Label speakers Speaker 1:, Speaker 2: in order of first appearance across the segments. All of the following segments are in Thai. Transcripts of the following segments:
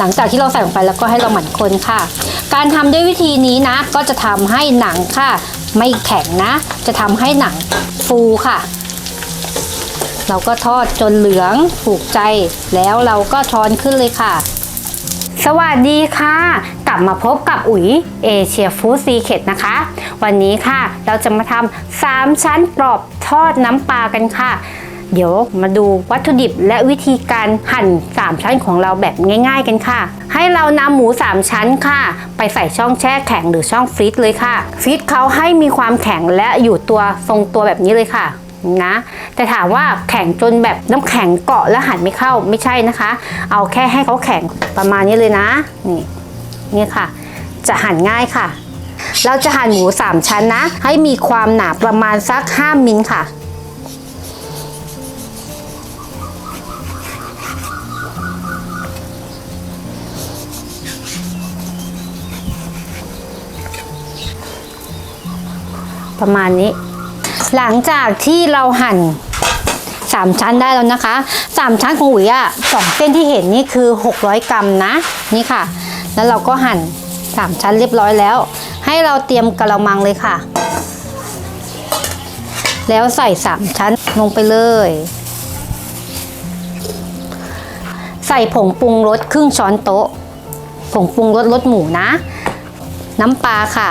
Speaker 1: หลังจากที่เราใส่ลงไปแล้วก็ให้เราหมั่นคนค่ะ การทำด้วยวิธีนี้นะ ก็จะทำให้หนังค่ะ ไม่แข็งนะ จะทำให้หนังฟูค่ะ เราก็ทอดจนเหลืองถูกใจ แล้วเราก็ช้อนขึ้นเลยค่ะ สวัสดีค่ะ กลับมาพบกับอุ๋ยเอเชียฟู้ดซีเคดนะคะ วันนี้ค่ะ เราจะมาทำสามชั้นกรอบทอดน้ำปลากันค่ะ เดี๋ยวมาดูวัตถุดิบและวิธีการหั่น 3 ชั้นของเราแบบง่าย ๆ กันค่ะ ให้เรานำหมู 3 ชั้นค่ะ ไปใส่ช่องแช่แข็งหรือช่องฟรีซเลยค่ะฟรีซเขาให้มีความแข็งและอยู่ตัวทรงตัวแบบนี้เลยค่ะนะแต่ถามว่าแข็งจนแบบน้ำแข็งเกาะแล้วหั่นไม่เข้าไม่ใช่นะคะ เอาแค่ให้เขาแข็งประมาณนี้เลยนะนี่นี่ค่ะ จะหั่นง่ายค่ะ เราจะหั่นหมู 3 ชั้นนะ ให้มีความหนาประมาณสัก 5มิลค่ะ ประมาณนี้ หลังจากที่เราหั่นสามชั้นได้แล้วนะคะสามชั้นของอุ๋ยอะสองเส้นที่เห็นนี่คือ 600 กรัมนะนี่ค่ะ แล้วเราก็หั่นสามชั้นเรียบร้อยแล้ว ให้เราเตรียมกระมังเลยค่ะ แล้วใส่สามชั้นลงไปเลย ใส่ผงปรุงรสครึ่งช้อนโต๊ะ ผงปรุงรสรสหมูนะ น้ำปลาค่ะ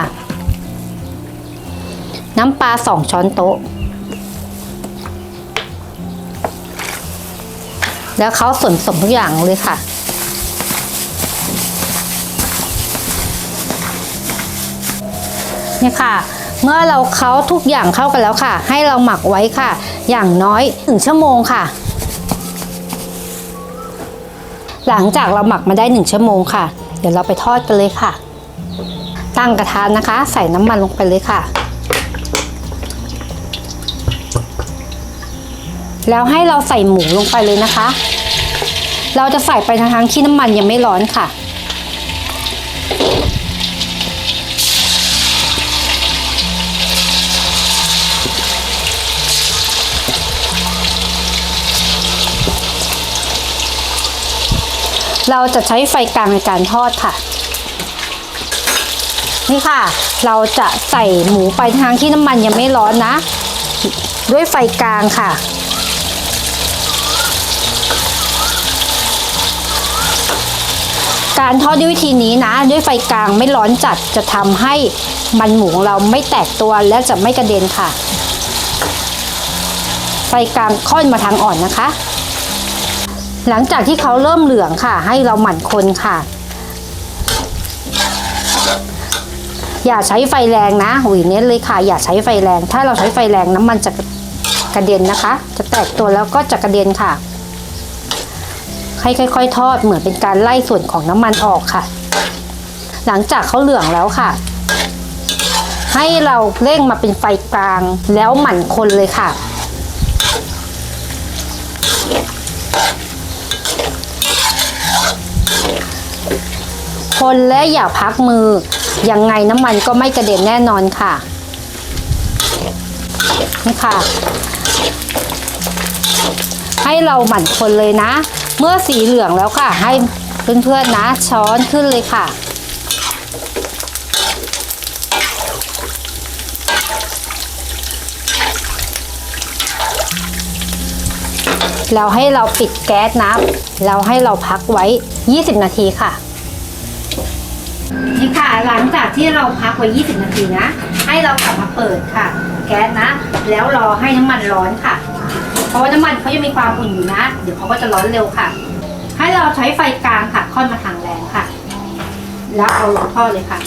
Speaker 1: น้ำปลาสองช้อนโต๊ะ แล้วเขาส่วนผสมทุกอย่างเลยค่ะเนี่ยค่ะ เมื่อเราเคล้าทุกอย่างเข้ากันแล้วค่ะ ให้เราหมักไว้ค่ะ อย่างน้อยหนึ่งชั่วโมงค่ะ หลังจากเราหมักมาได้หนึ่งชั่วโมงค่ะ เดี๋ยวเราไปทอดกันเลยค่ะ ตั้งกระทะนะคะ ใส่น้ำมันลงไปเลยค่ะ แล้วให้เราใส่หมูลงไปเลยนะคะ เราจะใส่ไปทั้งที่น้ำมันยังไม่ร้อนค่ะ เราจะใช้ไฟกลางในการทอดค่ะนี่ค่ะ เราจะใส่หมูไปทางที่น้ำมันยังไม่ร้อนนะ ด้วยไฟกลางค่ะ การทอดด้วยวิธีนี้นะ ด้วยไฟกลางไม่ร้อนจัดจะทำให้มันหมูเราไม่แตกตัวและจะไม่กระเด็นค่ะ ไฟกลางค่อนมาทางอ่อนนะคะ หลังจากที่เขาเริ่มเหลืองค่ะ ให้เราหมั่นคนค่ะ อย่าใช้ไฟแรงนะหุยเน้นเลยค่ะ อย่าใช้ไฟแรง ถ้าเราใช้ไฟแรงน้ำมันจะกระเด็นนะคะ จะแตกตัวแล้วก็จะกระเด็นค่ะ ให้ค่อย ๆ ทอดเหมือนเป็นการไล่ส่วนของน้ำมันออกค่ะ หลังจากเขาเหลืองแล้วค่ะ ให้เราเร่งมาเป็นไฟกลางแล้วหมั่นคนเลยค่ะ คนและอย่าพักมือ ยังไงน้ำมันก็ไม่กระเด็นแน่นอนค่ะ นี่ค่ะให้เราหมั่นคนเลยนะ เมื่อสีเหลืองแล้วค่ะ ให้เพื่อนๆนะช้อนขึ้นเลยค่ะแล้วให้เราปิดแก๊สนะแล้วให้เราพักไว้ 20 นาทีค่ะนี่ค่ะหลังจากที่เราพักไว้ 20 นาทีนะ ให้เรากลับมาเปิดค่ะ แก๊สนะ แล้วรอให้น้ำมันร้อนค่ะ เพราะว่าน้ำมันเขายังมีความอุ่นอยู่นะ เดี๋ยวเขาก็จะร้อนเร็วค่ะ ให้เราใช้ไฟกลางค่ะค่อนมาทางแรงค่ะ แล้วเอาลงทอดเลยค่ะ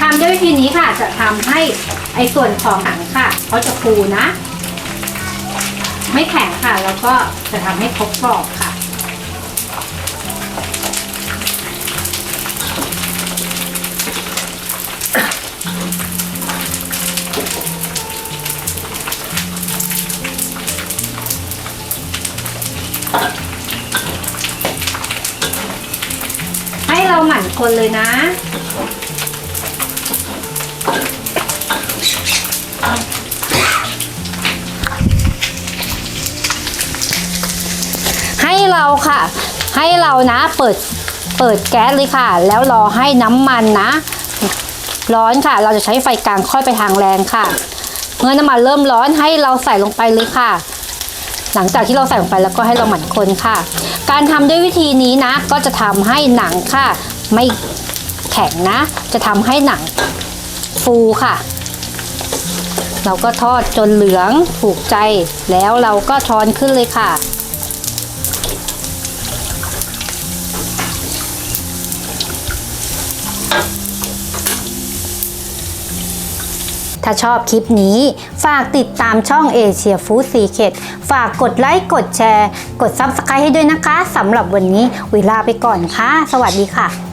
Speaker 1: ทำด้วยวิธีนี้ค่ะจะทำให้ไอ้ส่วนของหนังค่ะเขาจะฟูนะ ไม่แข็งค่ะ แล้วก็จะทำให้ครบกรอบค่ะ เราหมั่นคนเลยนะ ให้เราค่ะ ให้เรานะเปิดเปิดแก๊สเลยค่ะ แล้วรอให้น้ำมันนะ ร้อนค่ะ เราจะใช้ไฟกลางค่อยไปทางแรงค่ะ เมื่อน้ำมันเริ่มร้อนให้เราใส่ลงไปเลยค่ะ หลังจากที่เราใส่ลงไปแล้วก็ให้เราหมั่นคนค่ะ การทำด้วยวิธีนี้นะ ก็จะทำให้หนังค่ะ ไม่แข็งนะ จะทำให้หนังฟูค่ะ เราก็ทอดจนเหลืองถูกใจแล้วเราก็ช้อนขึ้นเลยค่ะ ถ้าชอบคลิปนี้ ฝากติดตามช่องเอเชียฟู้ดซีเคดฝากกดไลค์ กดแชร์ กด Subscribe ให้ด้วยนะคะสำหรับวันนี้เวลาไปก่อนค่ะ สวัสดีค่ะ